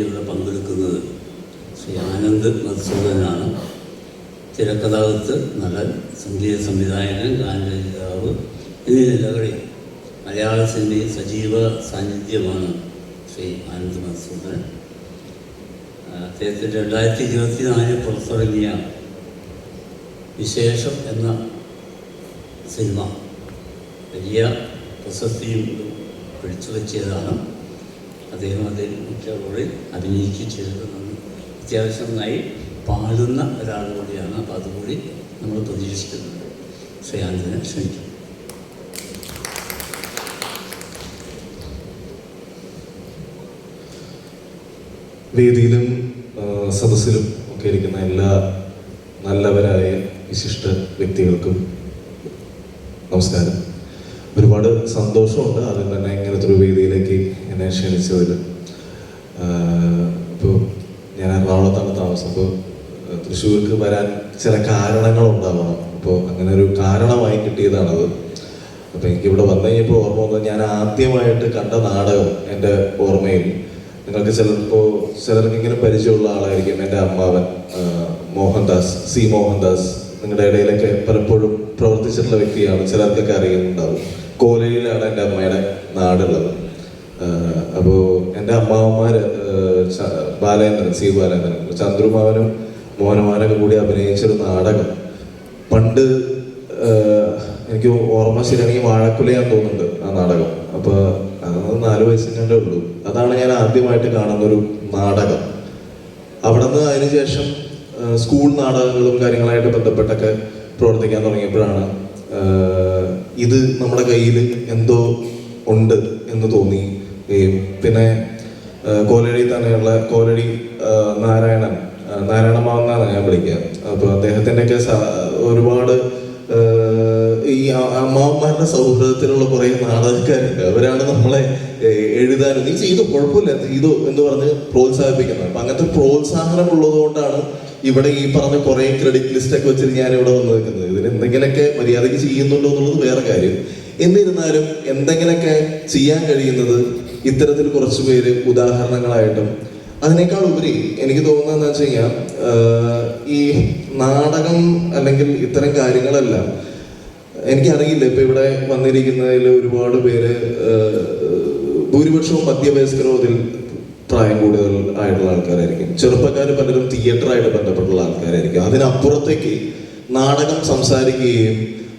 ഇവിടെ പങ്കെടുക്കുന്നത് ശ്രീ ആനന്ദ് മധുസൂദനാണ് തിരക്കഥാകൃത്ത് നടൻ സംഗീത സംവിധായകൻ ഗാനരചിതാവ് എന്നീ നിലകളിൽ മലയാള സിനിമയിൽ സജീവ സാന്നിധ്യമാണ് ശ്രീ ആനന്ദ് മധുസൂദനൻ അദ്ദേഹത്തിന്റെ രണ്ടായിരത്തി ഇരുപത്തി നാലിൽ പുറത്തിറങ്ങിയ വിശേഷം എന്ന സിനിമ വലിയ പ്രശസ്തിയും പിടിച്ചു വച്ചതാണ് അദ്ദേഹം അതിൽ മുഖ്യ റോളിൽ അഭിനയിക്കുകയും നന്ദി അത്യാവശ്യം നന്നായി പാടുന്ന ഒരാൾ കൂടിയാണ് അപ്പോൾ അതുകൂടി നമ്മൾ പ്രതീക്ഷിക്കുന്നത് ശ്രീയാനന്ദനെ ക്ഷണിക്കും. വേദിയിലും സദസ്സിലും ഒക്കെ ഇരിക്കുന്ന എല്ലാ നല്ലവരായ വിശിഷ്ട വ്യക്തികൾക്കും നമസ്കാരം. ഒരുപാട് സന്തോഷമുണ്ട് ആദ്യം തന്നെ ഇങ്ങനത്തെ ഒരു എന്നെ ക്ഷണിച്ചതിൽ ഇപ്പോൾ ഞാൻ എറണാകുളത്താണ് താമസം. അപ്പോൾ തൃശ്ശൂർക്ക് വരാൻ ചില കാരണങ്ങൾ കാരണങ്ങളുണ്ടാവണം. അപ്പോൾ അങ്ങനെ ഒരു കാരണമായി കിട്ടിയതാണത്. അപ്പോൾ എനിക്കിവിടെ വന്നു കഴിഞ്ഞപ്പോൾ ഓർമ്മ വന്നത് ഞാൻ ആദ്യമായിട്ട് കണ്ട നാടകം എന്റെ ഓർമ്മയിൽ. നിങ്ങൾക്ക് ചിലപ്പോൾ ചിലർക്കെങ്കിലും പരിചയമുള്ള ആളായിരിക്കും എന്റെ അമ്മാവൻ മോഹൻദാസ് സി മോഹൻദാസ്. നിങ്ങളുടെ ഇടയിലൊക്കെ പലപ്പോഴും പ്രവർത്തിച്ചിട്ടുള്ള വ്യക്തിയാണ് ചിലർക്കൊക്കെ അറിയുന്നുണ്ടാവും. കോലയിലാണ് എന്റെ അമ്മയുടെ നാടുള്ളത്. അപ്പോൾ എന്റെ അമ്മാവന്മാർ ബാലേന്ദ്രൻ സി ബാലേന്ദ്രൻ ചന്ദ്രുമാവനും മോഹനമാനൊക്കെ കൂടി അഭിനയിച്ചൊരു നാടകം. പണ്ട് എനിക്ക് ഓർമ്മ ശരിയാണെങ്കിൽ വാഴക്കുലയാന്ന് തോന്നുന്നുണ്ട് ആ നാടകം. അപ്പോൾ അത് നാല് വയസ്സിന്റെ ഉള്ളൂ. അതാണ് ഞാൻ ആദ്യമായിട്ട് കാണുന്ന ഒരു നാടകം അവിടെ നിന്ന് അതിനുശേഷം സ്കൂൾ നാടകങ്ങളും കാര്യങ്ങളായിട്ട് ബന്ധപ്പെട്ടൊക്കെ പ്രവർത്തിക്കാൻ തുടങ്ങിയപ്പോഴാണ് ഇത് നമ്മുടെ കയ്യിൽ എന്തോ ഉണ്ട് എന്ന് തോന്നി. പിന്നെ കോലടി തന്നെയുള്ള കോലടി നാരായണൻ നാരായണ മാവെന്നാണ് ഞാൻ വിളിക്കുക അപ്പോൾ അദ്ദേഹത്തിന്റെയൊക്കെ ഒരുപാട് ഈ അമ്മാവന്മാരുടെ സൗഹൃദത്തിലുള്ള കുറേ നാടകക്കാരുണ്ട്. അവരാണ് നമ്മളെ എഴുതാനും നീ ചെയ്തു കുഴപ്പമില്ല. ചെയ്തു എന്ന് പറഞ്ഞ് പ്രോത്സാഹിപ്പിക്കുന്നത്. അപ്പൊ അങ്ങനത്തെ പ്രോത്സാഹനം ഉള്ളതുകൊണ്ടാണ് ഇവിടെ ഈ പറഞ്ഞ കുറേ ക്രെഡിറ്റ് ലിസ്റ്റ് ഒക്കെ വെച്ചിട്ട് ഞാൻ ഇവിടെ വന്ന് നിൽക്കുന്നത്. ഇതിന് എന്തെങ്കിലുമൊക്കെ മര്യാദയ്ക്ക് ചെയ്യുന്നുണ്ടോ എന്നുള്ളത് വേറെ കാര്യം. എന്നിരുന്നാലും എന്തെങ്കിലുമൊക്കെ ചെയ്യാൻ കഴിയുന്നത് ഇത്തരത്തിൽ കുറച്ച് പേര് ഉദാഹരണങ്ങളായിട്ടും അതിനേക്കാൾ ഉപരി എനിക്ക് തോന്നുന്നത് എന്താ വെച്ച് കഴിഞ്ഞാൽ ഈ നാടകം അല്ലെങ്കിൽ ഇത്തരം കാര്യങ്ങളെല്ലാം എനിക്കറിയില്ല. ഇപ്പൊ ഇവിടെ വന്നിരിക്കുന്നതിൽ ഒരുപാട് പേര് ഭൂരിപക്ഷവും മധ്യവയസ്കരോ അതിൽ പ്രായം കൂടുതൽ ആയിട്ടുള്ള ആൾക്കാരായിരിക്കും. ചെറുപ്പക്കാർ പലരും തിയേറ്ററായിട്ട് ബന്ധപ്പെട്ടുള്ള ആൾക്കാരായിരിക്കും. അതിനപ്പുറത്തേക്ക് നാടകം സംസാരിക്കുകയും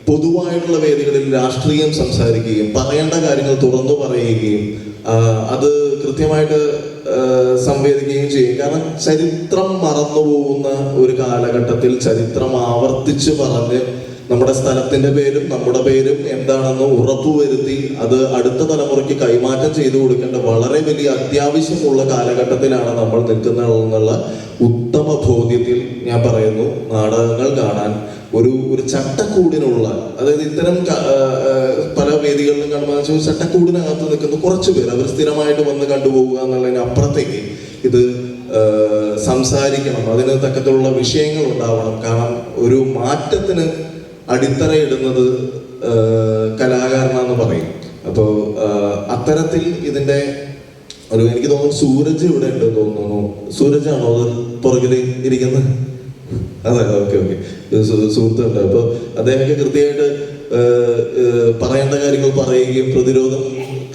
പൊതുവായിട്ടുള്ള വേദികളിൽ രാഷ്ട്രീയം സംസാരിക്കുകയും പറയേണ്ട കാര്യങ്ങൾ തുറന്നു പറയുകയും അത് കൃത്യമായിട്ട് സംവേദിക്കുകയും ചെയ്യും. കാരണം ചരിത്രം മറന്നുപോകുന്ന ഒരു കാലഘട്ടത്തിൽ ചരിത്രം ആവർത്തിച്ച് പറഞ്ഞ് നമ്മുടെ സ്ഥലത്തിന്റെ പേരും നമ്മുടെ പേരും എന്താണെന്ന് ഉറപ്പുവരുത്തി അത് അടുത്ത തലമുറയ്ക്ക് കൈമാറ്റം ചെയ്തു കൊടുക്കേണ്ട വളരെ വലിയ അത്യാവശ്യമുള്ള കാലഘട്ടത്തിലാണ് നമ്മൾ നിൽക്കുന്നതെന്നുള്ള ഉത്തമ ബോധ്യത്തിൽ ഞാൻ പറയുന്നു. നാടകങ്ങൾ കാണാൻ ഒരു ഒരു ചട്ടക്കൂടിനുള്ള അതായത് ഇത്തരം പല വേദികളിലും കാണുമ്പോൾ ചട്ടക്കൂടിനകത്ത് നിൽക്കുന്ന കുറച്ച് പേര് അവർ സ്ഥിരമായിട്ട് വന്ന് കണ്ടുപോകുക എന്നുള്ളതിന് അപ്പുറത്തേക്ക് ഇത് സംസാരിക്കണം. അതിന് തക്കത്തിലുള്ള വിഷയങ്ങൾ ഉണ്ടാവണം. കാരണം ഒരു മാറ്റത്തിന് അടിത്തറയിടുന്നത് കലാകാരനാന്ന് പറയും. അപ്പോൾ അത്തരത്തിൽ ഇതിന്റെ ഒരു എനിക്ക് തോന്നുന്നു സൂരജ് ഇവിടെ ഉണ്ട് തോന്നുന്നു. സൂരജാണോ അത് പുറകിൽ ഇരിക്കുന്നത്? അതെ ഓക്കെ ഓക്കെ. സുഹൃത്തുണ്ട് അപ്പോൾ അദ്ദേഹമൊക്കെ കൃത്യമായിട്ട് പറയേണ്ട കാര്യങ്ങൾ പറയുകയും പ്രതിരോധം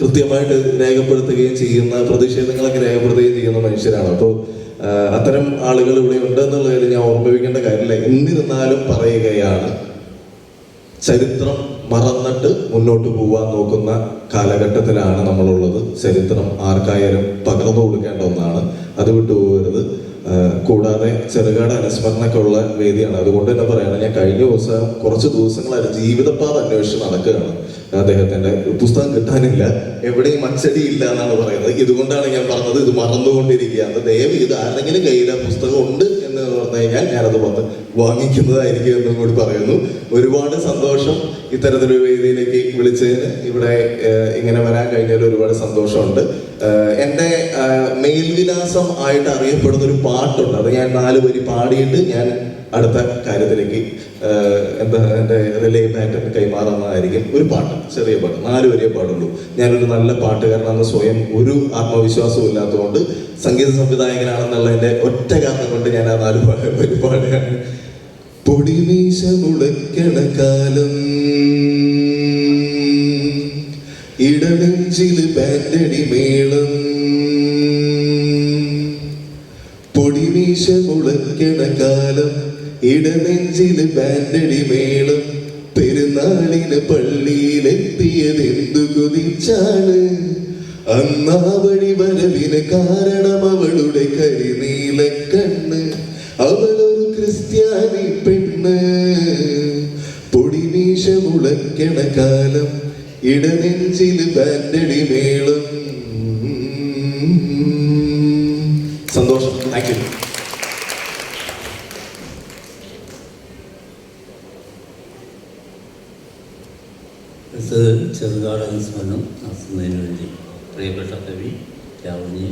കൃത്യമായിട്ട് രേഖപ്പെടുത്തുകയും ചെയ്യുന്ന പ്രതിഷേധങ്ങളൊക്കെ രേഖപ്പെടുത്തുകയും ചെയ്യുന്ന മനുഷ്യരാണ്. അപ്പോൾ അത്തരം ആളുകൾ ഇവിടെ ഉണ്ട് കാര്യം ഞാൻ ഓർമ്മിപ്പിക്കേണ്ട കാര്യമില്ല. എന്നിരുന്നാലും പറയുകയാണ് ചരിത്രം മറന്നിട്ട് മുന്നോട്ട് പോകാൻ നോക്കുന്ന കാലഘട്ടത്തിലാണ് നമ്മളുള്ളത്. ചരിത്രം ആർക്കായാലും പകർന്നു കൊടുക്കേണ്ട ഒന്നാണ്. അത് വിട്ടുപോകരുത്. കൂടാതെ ചെറുകാട് അനുസ്മരണമൊക്കെ ഉള്ള വേദിയാണ്. അതുകൊണ്ട് തന്നെ പറയണം ഞാൻ കഴിഞ്ഞ ദിവസം കുറച്ച് ദിവസങ്ങളായിട്ട് ജീവിതപാത അന്വേഷിച്ച് നടക്കുകയാണ്. അദ്ദേഹത്തിന്റെ പുസ്തകം കിട്ടാനില്ല. എവിടെയും അച്ചടി ഇല്ല എന്നാണ് പറയുന്നത്. ഇതുകൊണ്ടാണ് ഞാൻ പറഞ്ഞത് ഇത് മറന്നുകൊണ്ടിരിക്കുകയാണ്. ദയവ് ഇത് ആരെങ്കിലും കയ്യിൽ പുസ്തകം ഉണ്ട് എന്ന് പറഞ്ഞു കഴിഞ്ഞാൽ ഞാനത് വന്ന് വാങ്ങിക്കുന്നതായിരിക്കും എന്നും കൂടി പറയുന്നു. ഒരുപാട് സന്തോഷം ഇത്തരത്തിലൊരു വേദിയിലേക്ക് വിളിച്ചതിന്. ഇവിടെ ഇങ്ങനെ വരാൻ കഴിഞ്ഞാൽ ഒരുപാട് സന്തോഷമുണ്ട്. എന്റെ മേൽവിലാസം ആയിട്ട് അറിയപ്പെടുന്ന ഒരു പാട്ടുണ്ട്. അത് ഞാൻ നാല് വരി പാടിയിട്ട് ഞാൻ അടുത്ത കാര്യത്തിലേക്ക് എന്താ എന്റെ റിലേ ബാറ്റൺ കൈമാറുന്നതായിരിക്കും ഒരു പാട്ട് ചെറിയ പാട്ട് നാല് വരെയേ പാടുള്ളൂ ഞാനൊരു നല്ല പാട്ടുകാരനാണെന്ന് സ്വയം ഒരു ആത്മവിശ്വാസവും ഇല്ലാത്തതുകൊണ്ട് സംഗീത സംവിധായകനാണെന്നുള്ള എന്റെ ഒറ്റ കാരണം കൊണ്ട് ഞാൻ ആ നാല് ഒരു പാടുകയാണ് പൊടിമീശ മുളയ്ക്കണ ഇടനെഞ്ചിൽ മേളം. പൊടിമീശ മുളക്കണ കാലം ഇടനെഞ്ചിൽ ബാൻഡടി മേളം പെരുന്നാളിന് പള്ളിയിലെത്തിയതെന്തു കുതിച്ചാണ്? അന്നാവഴി വരവിന് കാരണം അവളുടെ കരിനീല കണ്ണ് അവളൊരു ക്രിസ്ത്യാനി പെണ്ണ്. പൊടിമീശ മുളക്കണ കാലം ഇടനെഞ്ചിൽ ബാൻഡടി മേളം സന്തോഷം താങ്ക് യു ഇത് ചെറുകാടൻ സ്മരണം നടത്തുന്നതിന് വേണ്ടി പ്രിയപ്പെട്ട കവി രാവണിയെ